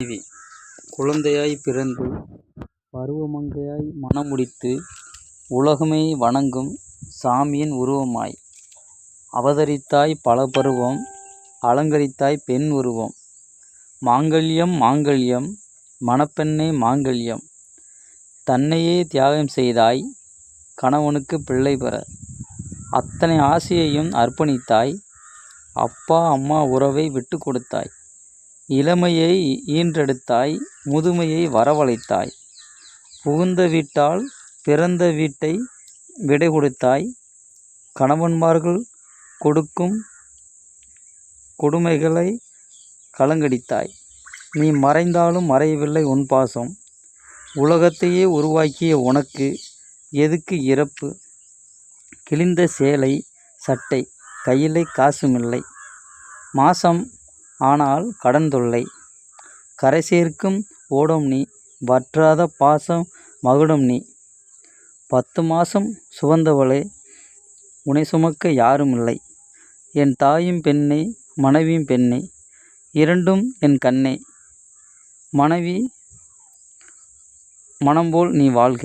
மனைவி குழந்தையாய்ப் பிறந்து பருவமங்கையாய் மணமுடித்து உலகமே வணங்கும் சாமியின் உருவமாய் அவதரித்தாய் பல பருவம் அலங்கரித்தாய் பெண் உருவம். மாங்கல்யம் மாங்கல்யம் மணப்பெண்ணே மாங்கல்யம் தன்னையே தியாகம் செய்தாய் கணவனுக்குப் பிள்ளை பெற. அத்தனை ஆசையையும் அர்ப்பணித்தாய் அப்பா அம்மா உறவை விட்டு கொடுத்தாய். இளமையை ஈன்றெடுத்தாய் முதுமையை வரவழைத்தாய். புகுந்த வீட்டால் பிறந்த வீட்டை விடை கொடுத்தாய் கணவன்மார்கள் கொடுக்கும் கொடுமைகளை கலங்கடித்தாய். நீ மறைந்தாலும் மறையவில்லை உன் பாசம். உலகத்தையே உருவாக்கிய உனக்கு எதுக்கு இறப்பு. கிழிந்த சேலை சட்டை கையிலே காசுமில்லை. மாசம் ஆனால் கடன் தொல்லை. கரை சேர்க்கும் ஓடும் நீ வற்றாத பாசம் மகுடம் நீ. பத்து மாதம் சுவந்தவளே உனை சுமக்க யாரும் இல்லை என் தாயும் பெண்ணே மனைவியும் பெண்ணே இரண்டும் என் கண்ணே. மனைவி மனம்போல் நீ வாழ்க